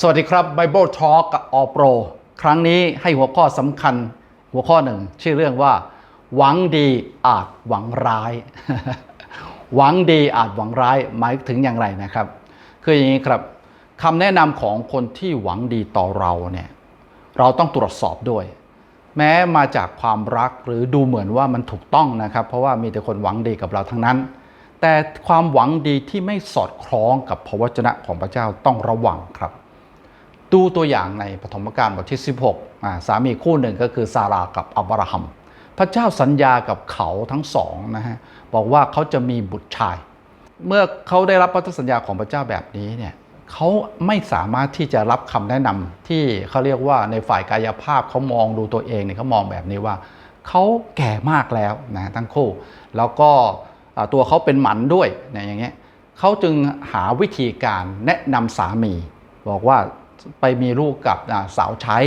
สวัสดีครับ Bible Talk กับอโปรครั้งนี้ให้หัวข้อสำคัญหัวข้อหนึ่ง ชื่อเรื่องว่า หวังดีอาจหวังร้าย หวังดีอาจหวังร้ายหมายถึงอย่างไรนะครับ คืออย่างนี้ครับคำแนะนำของคนที่หวังดีต่อเราเนี่ยเราต้องตรวจสอบด้วย แม้มาจากความรักหรือดูเหมือนว่ามันถูกต้องนะครับ เพราะว่ามีแต่คนหวังดีกับเราทั้งนั้น แต่ความหวังดีที่ไม่สอดคล้องกับพระวจนะของพระเจ้าต้องระวังครับ ดูตัวอย่างในปฐมกาลบทที่ 16 สามีคู่หนึ่งก็คือซารากับอับราฮัม พระเจ้าสัญญากับเขาทั้งสองนะฮะบอกว่าเขาจะมีบุตรชาย เมื่อเขาได้รับพันธสัญญาของพระเจ้าแบบนี้เนี่ยเขาไม่สามารถที่จะรับคำแนะนำที่เขาเรียกว่าในฝ่ายกายภาพเขามองดูตัวเองเนี่ยเขามองแบบนี้ว่าเขาแก่มากแล้วนะทั้งคู่ แล้วก็ตัวเขาเป็นหมันด้วยนะอย่างเงี้ยเขาจึงหาวิธีการแนะนำสามี บอกว่า ไปมีลูกกับสาวใช้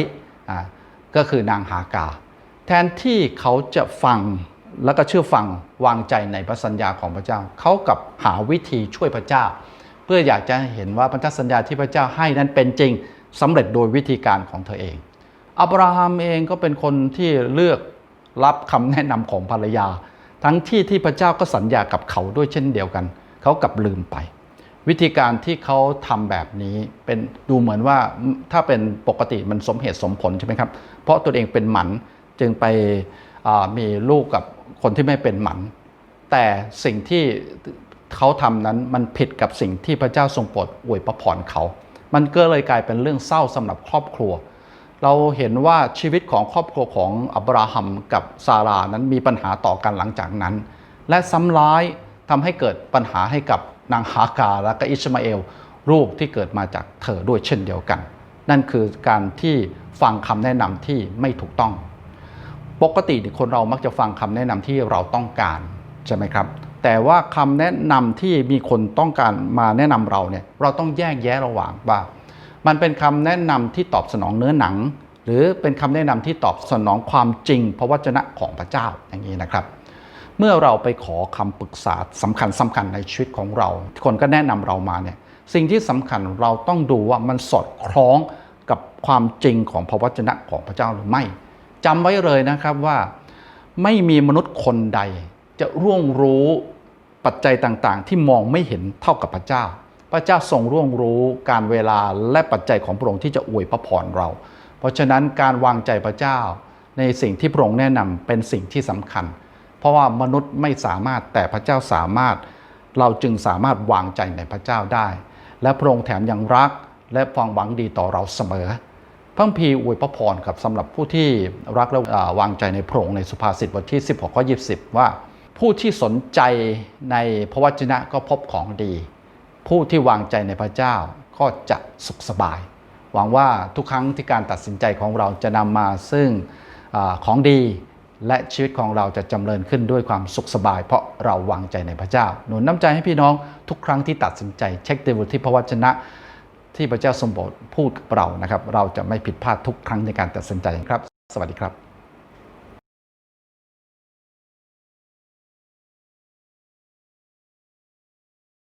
ก็คือนางฮากา แทนที่เขาจะฟังแล้วก็เชื่อฟังวางใจในพระสัญญาของพระเจ้า เขากับหาวิธีช่วยพระเจ้า เพื่ออยากจะเห็นว่าพันธสัญญาที่พระเจ้าให้นั้นเป็นจริงสำเร็จโดยวิธีการของเธอเอง อับราฮัมเองก็เป็นคนที่เลือกรับคำแนะนำของภรรยา ทั้งที่ที่พระเจ้าก็สัญญากับเขาด้วยเช่นเดียวกัน เขากลับลืมไป วิธีการที่เขาทำแบบนี้เป็นดูเหมือนว่าถ้าเป็นปกติมันสมเหตุสมผลใช่ไหมครับ เพราะตัวเองเป็นหมันจึงไปมีลูกกับคนที่ไม่เป็นหมัน แต่สิ่งที่เขาทำนั้นมันผิดกับสิ่งที่พระเจ้าทรงโปรดอวยพระพรเขา มันก็เลยกลายเป็นเรื่องเศร้าสำหรับครอบครัว เราเห็นว่าชีวิตของครอบครัวของอับราฮัมกับซารานั้นมีปัญหาต่อกันหลังจากนั้น และซ้ำร้ายทำให้เกิดปัญหาให้กับ นางฮากาและก็อิชมาเอลลูกที่เกิดมาจากเธอด้วยเช่นเดียวกัน นั่นคือการที่ฟังคำแนะนำที่ไม่ถูกต้อง ปกติคนเรามักจะฟังคำแนะนำที่เราต้องการใช่ไหมครับ แต่ว่าคำแนะนำที่มีคนต้องการมาแนะนำเราเนี่ยเราต้องแยกแยะระหว่างว่า มันเป็นคำแนะนำที่ตอบสนองเนื้อหนัง หรือเป็นคำแนะนำที่ตอบสนองความจริงพระวจนะของพระเจ้าอย่างนี้นะครับ เมื่อเราไปขอคำปรึกษาสำคัญสำคัญในชีวิตของเรา คนก็แนะนำเรามาเนี่ยสิ่งที่สำคัญเราต้องดูว่ามันสอดคล้องกับความจริงของพระวจนะของพระเจ้าหรือไม่จำไว้เลยนะครับว่าไม่มีมนุษย์คนใด จะร่วงรู้ปัจจัยต่างๆ ที่มองไม่เห็นเท่ากับพระเจ้า พระเจ้าทรงร่วงรู้การเวลาและปัจจัยของพระองค์ที่จะอวยพระพรเรา เพราะฉะนั้นการวางใจพระเจ้า ในสิ่งที่พระองค์แนะนำเป็นสิ่งที่สำคัญ ราะว่ามนุษย์ไม่สามารถแต่พระเจ้าสามารถ เราจึงสามารถวางใจในพระเจ้าได้ และพระองค์แถมยังรักและฟังหวังดีต่อเราเสมอพระคัมภีอวยพระพรครับสำหรับผู้ที่รักและวางใจในพระองค์ในสุภาษิตบทที่ 16ข้อ20 ว่า ผู้ที่สนใจในพระวจนะก็พบของดี ผู้ที่วางใจในพระเจ้าก็จะสุขสบาย หวังว่าทุกครั้งที่การตัดสินใจของเราจะนำมาซึ่งอของดี และชีวิตของเราจะจำเริญขึ้นด้วยความสุขสบาย เพราะเราวางใจในพระเจ้า หนุนน้ำใจให้พี่น้องทุกครั้งที่ตัดสินใจ เช็คดูที่พระวจนะที่พระเจ้าทรงโปรดพูดกับเรานะครับ เราจะไม่ผิดพลาดทุกครั้งในการตัดสินใจครับ สวัสดีครับ